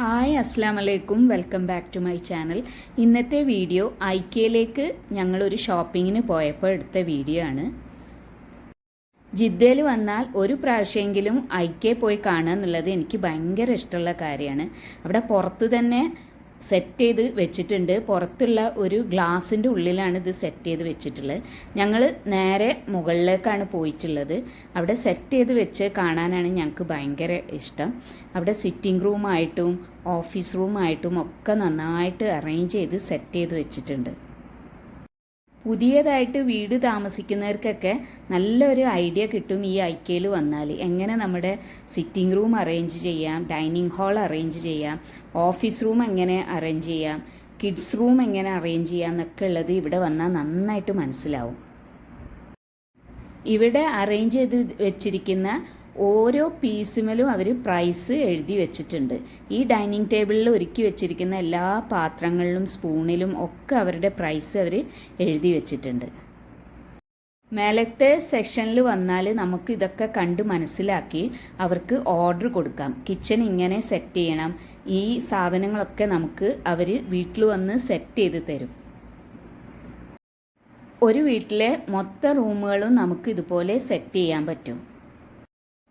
Hi അസ്സാം വലൈക്കും welcome back to my channel ഇന്നത്തെ വീഡിയോ ഐക്യയിലേക്ക് ഞങ്ങളൊരു ഷോപ്പിങ്ങിന് പോയപ്പോൾ എടുത്ത വീഡിയോ ആണ്. ജിദ്ദയിൽ വന്നാൽ ഒരു പ്രാവശ്യമെങ്കിലും ഐക്യയിൽ പോയി കാണുക എന്നുള്ളത് എനിക്ക് ഭയങ്കര ഇഷ്ടമുള്ള കാര്യമാണ്. അവിടെ പുറത്ത് തന്നെ സെറ്റ് ചെയ്ത് വെച്ചിട്ടുണ്ട്. പുറത്തുള്ള ഒരു ഗ്ലാസിന്റെ ഉള്ളിലാണ് ഇത് സെറ്റ് ചെയ്ത് വെച്ചിട്ടുള്ളത്. ഞങ്ങൾ നേരെ മുകളിലേക്കാണ് പോയിട്ടുള്ളത്. അവിടെ സെറ്റ് ചെയ്ത് വെച്ച് കാണാനാണ് ഞങ്ങൾക്ക് ഭയങ്കര ഇഷ്ടം. അവിടെ സിറ്റിംഗ് റൂമായിട്ടും ഓഫീസ് റൂമായിട്ടും ഒക്കെ നന്നായിട്ട് അറേഞ്ച് ചെയ്ത് സെറ്റ് ചെയ്ത് വെച്ചിട്ടുണ്ട്. പുതിയതായിട്ട് വീട് താമസിക്കുന്നവർക്കൊക്കെ നല്ലൊരു ഐഡിയ കിട്ടും ഈ ഐക്കയിൽ വന്നാൽ. എങ്ങനെ നമ്മുടെ സിറ്റിംഗ് റൂം അറേഞ്ച് ചെയ്യാം ഡൈനിങ് ഹാൾ അറേഞ്ച് ചെയ്യാം ഓഫീസ് റൂം എങ്ങനെ അറേഞ്ച് ചെയ്യാം കിഡ്സ് റൂം എങ്ങനെ അറേഞ്ച് ചെയ്യാം എന്നൊക്കെ ഉള്ളത് ഇവിടെ വന്നാൽ നന്നായിട്ട് മനസ്സിലാവും. ഇവിടെ അറേഞ്ച് ചെയ്ത് വെച്ചിരിക്കുന്ന ഓരോ പീസിമലും അവർ പ്രൈസ് എഴുതി വെച്ചിട്ടുണ്ട്. ഈ ഡൈനിങ് ടേബിളിൽ ഒരുക്കി വെച്ചിരിക്കുന്ന എല്ലാ പാത്രങ്ങളിലും സ്പൂണിലും ഒക്കെ അവരുടെ പ്രൈസ് അവർ എഴുതി വെച്ചിട്ടുണ്ട്. മേലത്തെ സെക്ഷനിൽ വന്നാൽ നമുക്ക് ഇതൊക്കെ കണ്ട് മനസ്സിലാക്കി അവർക്ക് ഓർഡർ കൊടുക്കാം. കിച്ചൺ ഇങ്ങനെ സെറ്റ് ചെയ്യണം. ഈ സാധനങ്ങളൊക്കെ നമുക്ക് അവർ വീട്ടിൽ വന്ന് സെറ്റ് ചെയ്ത് തരും. ഒരു വീട്ടിലെ മൊത്ത റൂമുകളും നമുക്ക് ഇതുപോലെ സെറ്റ് ചെയ്യാൻ പറ്റും.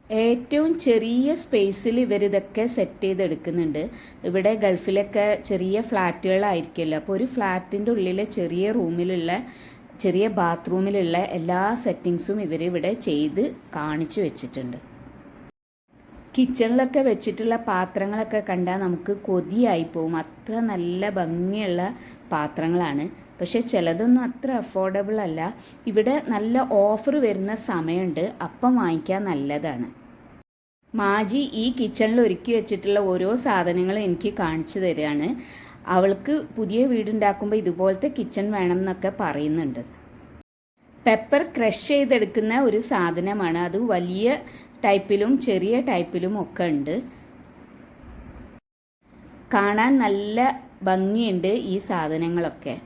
ഏറ്റവും ചെറിയ സ്പേസിൽ ഇവരിതൊക്കെ സെറ്റ് ചെയ്തെടുക്കുന്നുണ്ട്. ഇവിടെ ഗൾഫിലൊക്കെ ചെറിയ ഫ്ലാറ്റുകളായിരിക്കുമല്ലോ. അപ്പോൾ ഒരു ഫ്ലാറ്റിന്റെ ഉള്ളിലെ ചെറിയ റൂമിലുള്ള ചെറിയ ബാത്റൂമിലുള്ള എല്ലാ സെറ്റിങ്സും ഇവരിവിടെ ചെയ്ത് കാണിച്ചു വെച്ചിട്ടുണ്ട്. കിച്ചണിലൊക്കെ വെച്ചിട്ടുള്ള പാത്രങ്ങളൊക്കെ കണ്ടാൽ നമുക്ക് കൊതിയായി പോവും. അത്ര നല്ല ഭംഗിയുള്ള പാത്രങ്ങളാണ്. പക്ഷേ ചിലതൊന്നും അത്ര അഫോർഡബിൾ അല്ല. ഇവിടെ നല്ല ഓഫർ വരുന്ന സമയമുണ്ട്. അപ്പം വാങ്ങിക്കാൻ നല്ലതാണ്. മാജി ഈ കിച്ചണിൽ ഒരുക്കി വെച്ചിട്ടുള്ള ഓരോ സാധനങ്ങളും എനിക്ക് കാണിച്ചു തരികയാണ് അവൾക്ക് പുതിയ വീടുണ്ടാക്കുമ്പോൾ ഇതുപോലത്തെ കിച്ചൺ വേണം എന്നൊക്കെ പറയുന്നുണ്ട്. പെപ്പർ ക്രഷ് ചെയ്തെടുക്കുന്ന ഒരു സാധനമാണ്. അത് വലിയ ടൈപ്പിലും ചെറിയ ടൈപ്പിലും ഒക്കെ ഉണ്ട്. കാണാൻ നല്ല ഭംഗിയുണ്ട് ഈ സാധനങ്ങളൊക്കെ.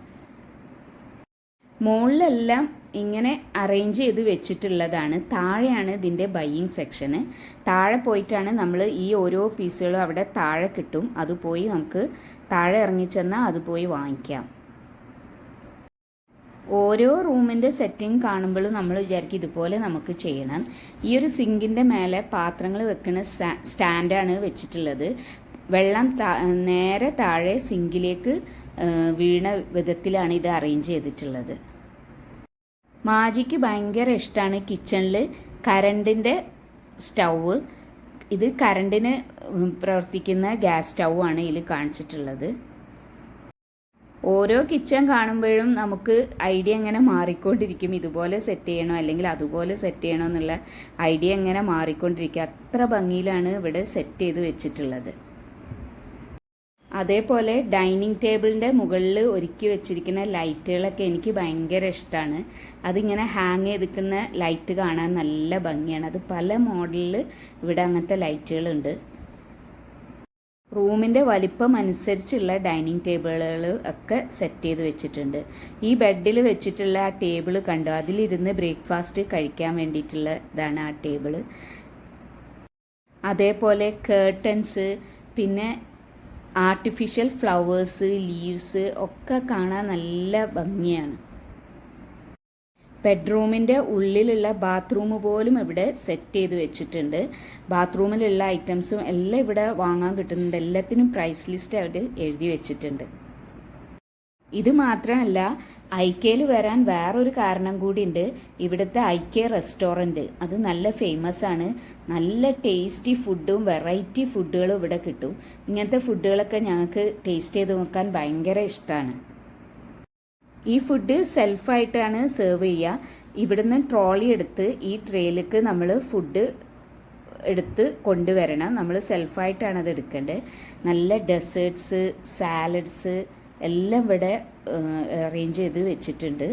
മുകളിലെല്ലാം ഇങ്ങനെ അറേഞ്ച് ചെയ്ത് വെച്ചിട്ടുള്ളതാണ്. താഴെയാണ് ഇതിന്റെ ബയ്യിങ് സെക്ഷന് താഴെ പോയിട്ടാണ് നമ്മൾ ഈ ഓരോ പീസുകളും അവിടെ താഴെ കിട്ടും. അത് പോയി നമുക്ക് താഴെ ഇറങ്ങിച്ചെന്നാൽ അത് പോയി വാങ്ങിക്കാം. ഓരോ റൂമിന്റെ സെറ്റിംഗ് കാണുമ്പോൾ നമ്മൾ വിചാരിക്കും ഇതുപോലെ നമുക്ക് ചെയ്യണം. ഈ ഒരു സിങ്കിന്റെ മേലെ പാത്രങ്ങൾ വെക്കുന്ന സ്റ്റാൻഡാണ് വെച്ചിട്ടുള്ളത്. വെള്ളം നേരെ താഴെ സിങ്കിലേക്ക് വീണ വിധത്തിലാണ് ഇത് അറേഞ്ച് ചെയ്തിട്ടുള്ളത്. മാജിക്ക് ഭയങ്കര ഇഷ്ടമാണ് കിച്ചണിൽ കരണ്ടിന്റെ സ്റ്റൗവ്. ഇത് കരണ്ടിന് പ്രവർത്തിക്കുന്ന ഗ്യാസ് സ്റ്റൗ ആണ് ഇതിൽ കാണിച്ചിട്ടുള്ളത്. ഓരോ കിച്ചൺ കാണുമ്പോഴും നമുക്ക് ഐഡിയ എങ്ങനെ മാറിക്കൊണ്ടിരിക്കും ഇതുപോലെ സെറ്റ് ചെയ്യണോ അല്ലെങ്കിൽ അതുപോലെ സെറ്റ് ചെയ്യണോ എന്നുള്ള ഐഡിയ എങ്ങനെ മാറിക്കൊണ്ടിരിക്കുക അത്ര ഭംഗിയിലാണ് ഇവിടെ സെറ്റ് ചെയ്ത് വെച്ചിട്ടുള്ളത്. അതേപോലെ ഡൈനിങ് ടേബിളിന്റെ മുകളിൽ ഒരുക്കി വെച്ചിരിക്കുന്ന ലൈറ്റുകളൊക്കെ എനിക്ക് ഭയങ്കര ഇഷ്ടമാണ് അതിങ്ങനെ ഹാങ് ചെയ്തിരിക്കുന്ന ലൈറ്റ് കാണാൻ നല്ല ഭംഗിയാണ്. അത് പല മോഡലിൽ ഇവിടെ അങ്ങനത്തെ ലൈറ്റുകളുണ്ട്. റൂമിന്റെ വലിപ്പം അനുസരിച്ചുള്ള ഡൈനിങ് ടേബിളുകൾ ഒക്കെ സെറ്റ് ചെയ്ത് വെച്ചിട്ടുണ്ട്. ഈ ബെഡിൽ വെച്ചിട്ടുള്ള ആ ടേബിൾ കണ്ടു? അതിലിരുന്ന് ബ്രേക്ക്ഫാസ്റ്റ് കഴിക്കാൻ വേണ്ടിയിട്ടുള്ള ഇതാണ് ആ ടേബിൾ അതേപോലെ കേർട്ടൻസ് പിന്നെ ആർട്ടിഫിഷ്യൽ ഫ്ലവേഴ്സ് ലീവ്സ് ഒക്കെ കാണാൻ നല്ല ഭംഗിയാണ്. ബെഡ്റൂമിന്റെ ഉള്ളിലുള്ള ബാത്റൂം പോലും ഇവിടെ സെറ്റ് ചെയ്ത് വെച്ചിട്ടുണ്ട്. ബാത്റൂമിലുള്ള ഐറ്റംസും എല്ലാം ഇവിടെ വാങ്ങാൻ കിട്ടുന്നുണ്ട്. എല്ലാത്തിനും പ്രൈസ് ലിസ്റ്റ് അവർ എഴുതി വെച്ചിട്ടുണ്ട്. ഇത് മാത്രമല്ല ഐക്കയിൽ വരാൻ വേറൊരു കാരണം കൂടിയുണ്ട്. ഇവിടുത്തെ ഐക്യ റെസ്റ്റോറന്റ്. അത് നല്ല ഫേമസ് ആണ് നല്ല ടേസ്റ്റി ഫുഡും വെറൈറ്റി ഫുഡുകളും ഇവിടെ കിട്ടും. ഇങ്ങനത്തെ ഫുഡുകളൊക്കെ ഞങ്ങൾക്ക് ടേസ്റ്റ് ചെയ്ത് നോക്കാൻ ഭയങ്കര ഇഷ്ടമാണ്. ഈ ഫുഡ് സെൽഫായിട്ടാണ് സെർവ് ചെയ്യുക. ഇവിടുന്ന് ട്രോളി എടുത്ത് ഈ ട്രേയിലേക്ക് നമ്മൾ ഫുഡ് എടുത്ത് കൊണ്ടുവരണം. നമ്മൾ സെൽഫായിട്ടാണ് അത് എടുക്കേണ്ടത്. നല്ല ഡെസേർട്ട്സ് സാലഡ്സ് എല്ലാം ഇവിടെ അറേഞ്ച് ചെയ്ത് വെച്ചിട്ടുണ്ട്.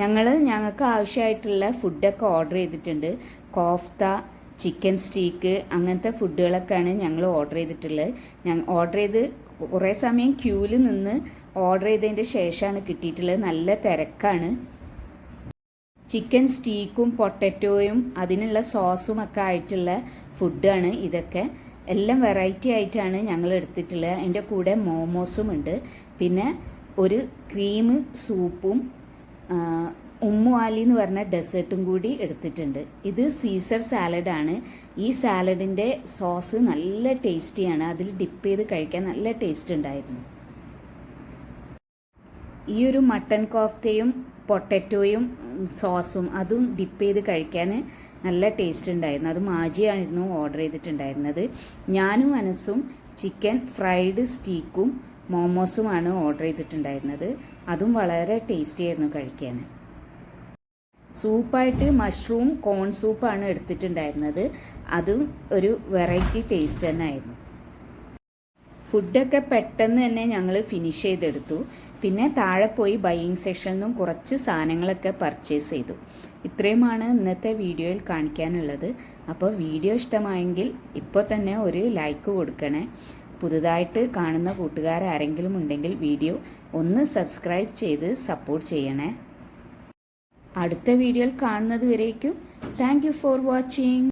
ഞങ്ങൾ ഞങ്ങൾക്ക് ആവശ്യമായിട്ടുള്ള ഫുഡൊക്കെ ഓർഡർ ചെയ്തിട്ടുണ്ട്. കോഫ്ത ചിക്കൻ സ്റ്റീക്ക് അങ്ങനത്തെ ഫുഡുകളൊക്കെയാണ് ഞങ്ങൾ ഓർഡർ ചെയ്തിട്ടുള്ളത്. ഞങ്ങൾ ഓർഡർ ചെയ്ത് കുറേ സമയം ക്യൂവിൽ നിന്ന് ഓർഡർ ചെയ്തതിന്റെ ശേഷമാണ് കിട്ടിയിട്ടുള്ളത്. നല്ല തിരക്കാണ്. ചിക്കൻ സ്റ്റീക്കും പൊട്ടറ്റോയും അതിനുള്ള സോസും ഒക്കെ ആയിട്ടുള്ള ഫുഡാണ് ഇതൊക്കെ. എല്ലാം വെറൈറ്റി ആയിട്ടാണ് ഞങ്ങൾ എടുത്തിട്ടുള്ളത് അതിന്റെ കൂടെ മോമോസും ഉണ്ട്. പിന്നെ ഒരു ക്രീം സൂപ്പും ഉമ്മുവാലി എന്ന് പറഞ്ഞ ഡെസേർട്ടും കൂടി എടുത്തിട്ടുണ്ട്. ഇത് സീസർ സാലഡാണ് ഈ സാലഡിന്റെ സോസ് നല്ല ടേസ്റ്റിയാണ് അതിൽ ഡിപ്പ് ചെയ്ത് കഴിക്കാൻ നല്ല ടേസ്റ്റ് ഉണ്ടായിരുന്നു. ഈ ഒരു മട്ടൻ കോഫ്തയും പൊട്ടറ്റോയും സോസും അതും ഡിപ്പ് ചെയ്ത് കഴിക്കാൻ നല്ല ടേസ്റ്റ് ഉണ്ടായിരുന്നു. അത് മാജിയായിരുന്നു ഓർഡർ ചെയ്തിട്ടുണ്ടായിരുന്നത്. ഞാനും അനസും ചിക്കൻ ഫ്രൈഡ് സ്റ്റീക്കും മോമോസുമാണ് ഓർഡർ ചെയ്തിട്ടുണ്ടായിരുന്നത്. അതും വളരെ ടേസ്റ്റി ആയിരുന്നു കഴിക്കാൻ. സൂപ്പായിട്ട് മഷ്റൂം കോൺ സൂപ്പാണ് എടുത്തിട്ടുണ്ടായിരുന്നത്. അതും ഒരു വെറൈറ്റി ടേസ്റ്റ് തന്നെ ആയിരുന്നു. ഫുഡൊക്കെ പെട്ടെന്ന് തന്നെ ഞങ്ങൾ ഫിനിഷ് ചെയ്തെടുത്തു. പിന്നെ താഴെ പോയി ബൈയിങ് സെക്ഷനിൽ നിന്നും കുറച്ച് സാധനങ്ങളൊക്കെ പർച്ചേസ് ചെയ്തു. ഇത്രയുമാണ് ഇന്നത്തെ വീഡിയോയിൽ കാണിക്കാനുള്ളത്. അപ്പോൾ വീഡിയോ ഇഷ്ടമായെങ്കിൽ ഇപ്പോൾ തന്നെ ഒരു ലൈക്ക് കൊടുക്കണേ. പുതുതായിട്ട് കാണുന്ന കൂട്ടുകാർ ആരെങ്കിലും ഉണ്ടെങ്കിൽ വീഡിയോ ഒന്ന് സബ്സ്ക്രൈബ് ചെയ്ത് സപ്പോർട്ട് ചെയ്യണേ. അടുത്ത വീഡിയോയിൽ കാണുന്നത് വരേക്കും. Thank for watching